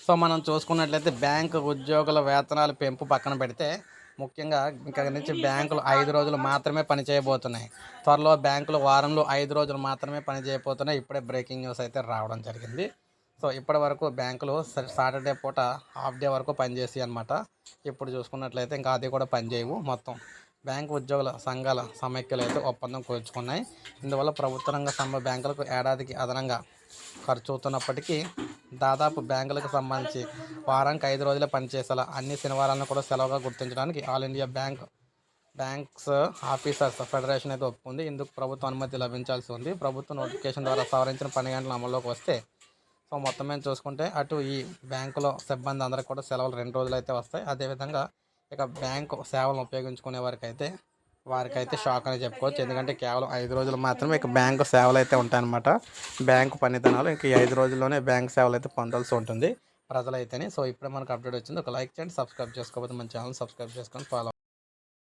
So మనం చూసుకున్నట్లయితే bank ఉద్యోగుల వేతనాల పెంపు పక్కన పెడితే ముఖ్యంగా ఇంకా నుంచి బ్యాంకులు ఐదు రోజులు మాత్రమే పనిచేయబోతున్నాయి త్వరలో బ్యాంకులు వారంలో ఐదు రోజులు మాత్రమే పనిచేయబోతున్నాయి ఇప్పుడే బ్రేకింగ్ న్యూస్ అయితే రావడం జరిగింది. సో ఇప్పటి వరకు బ్యాంకులు స- సాటర్డే పూట హాఫ్ డే వరకు పనిచేసి అనమాట ఇప్పుడు చూసుకున్నట్లయితే ఇంకా అది కూడా పనిచేయవు మొత్తం. బ్యాంకు ఉద్యోగుల సంఘాల సమైక్యలు అయితే ఒప్పందం కూర్చుకున్నాయి ఇందువల్ల ప్రభుత్వ రంగ సంఘ బ్యాంకులకు ఏడాదికి అదనంగా ఖర్చు అవుతున్నప్పటికీ దాదాపు బ్యాంకులకు సంబంధించి వారానికి ఐదు రోజులు పనిచేసేలా అన్ని శనివారాలను కూడా సెలవుగా గుర్తించడానికి all India bank banks officers federation అయితే ఒప్పుకుంది. ఇందుకు ప్రభుత్వ అనుమతి లభించాల్సి ఉంది. ప్రభుత్వ నోటిఫికేషన్ ద్వారా సవరించిన పని గంటలు అమల్లోకి వస్తే సో మొత్తం మేము చూసుకుంటే అటు ఈ బ్యాంకులో సిబ్బంది అందరికి కూడా సెలవులు రెండు రోజులు అయితే వస్తాయి. అదేవిధంగా ఇక బ్యాంకు సేవలను ఉపయోగించుకునే వారికి అయితే వారికైతే షాక్ అని చెప్పుకోవచ్చు. ఎందుకంటే కేవలం ఐదు రోజులు మాత్రమే ఇక బ్యాంకు సేవలు అయితే ఉంటాయన్నమాట. బ్యాంకు పనితనాలు ఇంక ఈ ఐదు రోజుల్లోనే బ్యాంక్ సేవలు అయితే పొందాల్సి ఉంటుంది ప్రజలైతేనే. సో ఇప్పుడే మనకు అప్డేట్ వచ్చింది. ఒక లైక్ చేయండి సబ్స్క్రైబ్ చేసుకోకపోతే మన ఛానల్ సబ్స్క్రైబ్ చేసుకొని ఫాలో